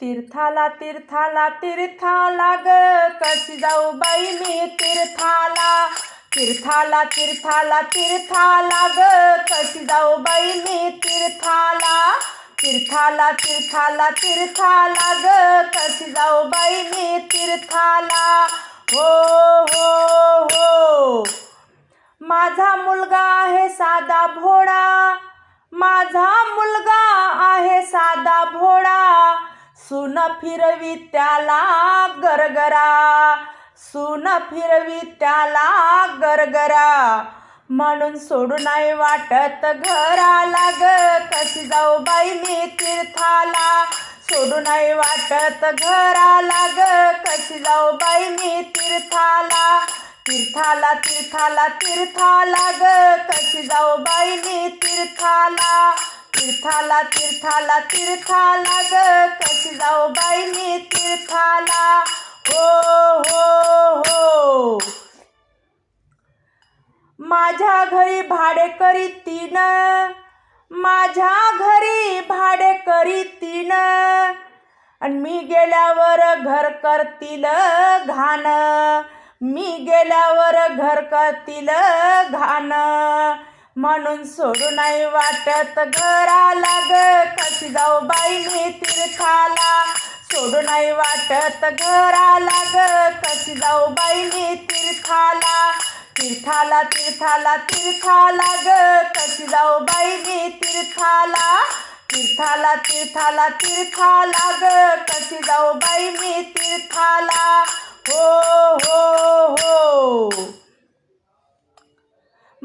तीर्थाला तीर्थाला तीर्थाला ग. कशी जाऊ बाई मी तीर्थाला? तीर्थाला तीर्थाला तीर्थाला ग. कशी जाऊ बाई मी तीर्थाला? तीर्थाला तीर्थाला तीर्थाला ग. कशी जाऊ बाई मी तीर्थाला? हो हो हो. माझा मुलगा आहे साधा भोळा. माझा मुलगा सुन फिरवी त्याला गरगरा. सुन फिरवी त्याला गरगरा. म्हणून सोडू नाही वाटत घराला ग. कशी जाऊ बाई मी तीर्थाला. सोडू नाही वाटत घराला ग. कशी जाऊ बाई मी तीर्थाला. तीर्थाला तीर्थाला तीर्थाला ग. कशी जाऊ बाई मी तीर्थाला. तीर्थाला तीर्थाला तीर्थाला ग. कशी जाऊ बाई मी तीर्थाला? हो हो हो. माझ्या घरी भाडेकरी तीन. माझ्या घरी भाडेकरी तीन. आणि मी गेल्यावर घर करतील घाण. मी गेल्यावर घर करतील घाण. म्हणून सोडू नाही वाटत. घराला ग कशी जाऊ बाई मी तीर्थाला? सोडू नाही वाटत. घराला ग कशी जाऊ बाई मी तीर्थाला? तीर्थाला तीर्थाला तीर्थाला ग कशी जाऊ बाई मी तीर्थाला? तीर्थाला तीर्थाला तीर्थाला ग कशी जाऊ बाई मी तीर्थाला? हो हो हो.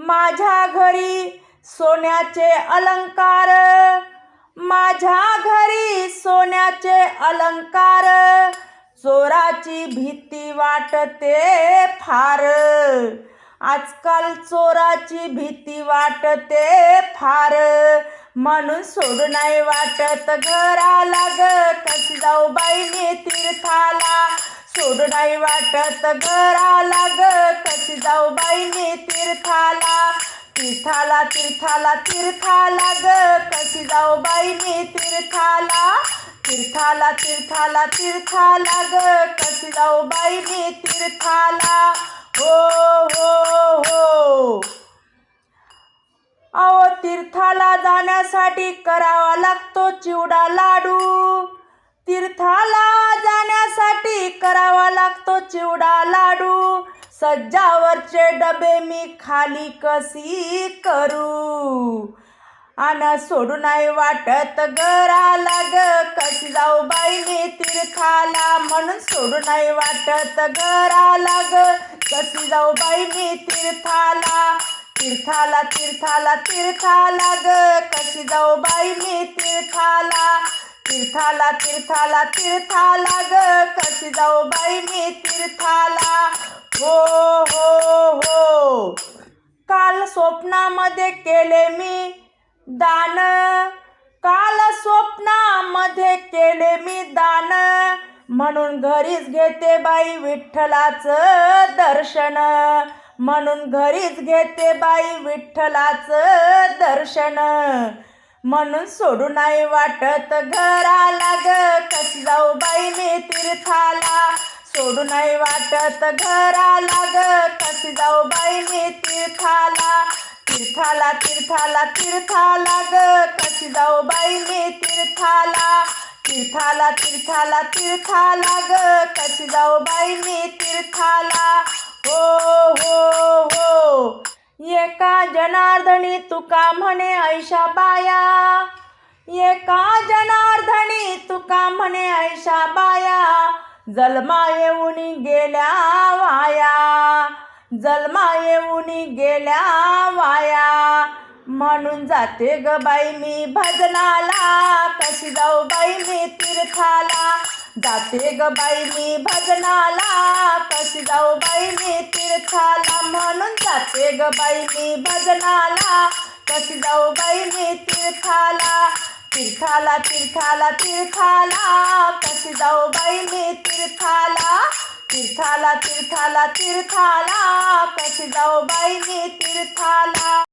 माझ्या घरी सोन्याचे अलंकार. माझ्या घरी सोन्याचे अलंकार. चोराची भीती वाटते फार. आजकाल चोराची भीती वाटते फार. म्हणून सोडू नाही वाटत घराला ग. कशी जाऊ बाईने तीर्थाला. सोडू नाही वाटत घराला ग. कशी जाऊ बाई तीर्थाला. तीर्थाला तीर्थाला तीर्थाला ग. कशी जाऊ तीर्थाला. तीर्थाला तीर्थाला तीर्थाला ग. कशी जाऊ तीर्थाला. हो हो हो. अहो तीर्थाला जाण्यासाठी करावा लागतो चिवडा लाडू. तीर्थाला जाण्यासाठी करावा लागतो चिवडा लाडू. सज्जावरचे डबे मी खाली कशी करू? आन सोडू नाही वाटत घराला ग. कशी जाऊ बाई मी तीर्थाला म्हणून सोडू नाही वाटत घराला ग. कशी जाऊ बाई मी तीर्थाला तीर्थाला तीर्थाला तीर्थाला ग. कशी जाऊ बाई मी तीर्थाला तीर्थाला तीर्थाला तीर्थाला ग. कशी जाऊ बाई मी तीर्थाला? हो हो हो. काल स्वप्नामध्ये केले मी दान. काल स्वप्नामध्ये केले मी दान. म्हणून घरीच घेते बाई विठ्ठलाचं दर्शन. म्हणून घरीच घेते बाई विठ्ठलाचं दर्शन. म्हणून सोडू नाही वाटत. घराला ग कशी जाऊ बाईने तीर्थाला? सोडू नाही वाटत. घराला ग कशी जाऊ बाईने तीर्थाला? तीर्थाला तीर्थाला तीर्थाला ग कशी जाऊ बाईने तीर्थाला? तीर्थाला तीर्थाला तीर्थाला ग कशी जाऊ बाईने तीर्थाला? हो हो हो. एका जनार्दनी तुका म्हणे ऐशा बाया. एका जनार्दनी तुका म्हणे ऐशा बाया. जलमा येऊन गेल्या वाया. जलमा येऊन गेल्या वाया. म्हणून जाते ग बाई मी भजनाला. कशी जाऊ बाई मी तीर्थाला? जाते ग बाई मी भजनाला. कशी जाऊ बाई मी तीर्थाला? म्हणून जाते ग बाई मी भजनाला कशी जाऊ बाई मी तीर्थाला? तीर्थाला तीर्थाला तीर्थाला. कशी जाऊ बाई मी तीर्थाला? तीर्थाला तीर्थाला तीर्थाला. कशी जाऊ बाई मी तीर्थाला?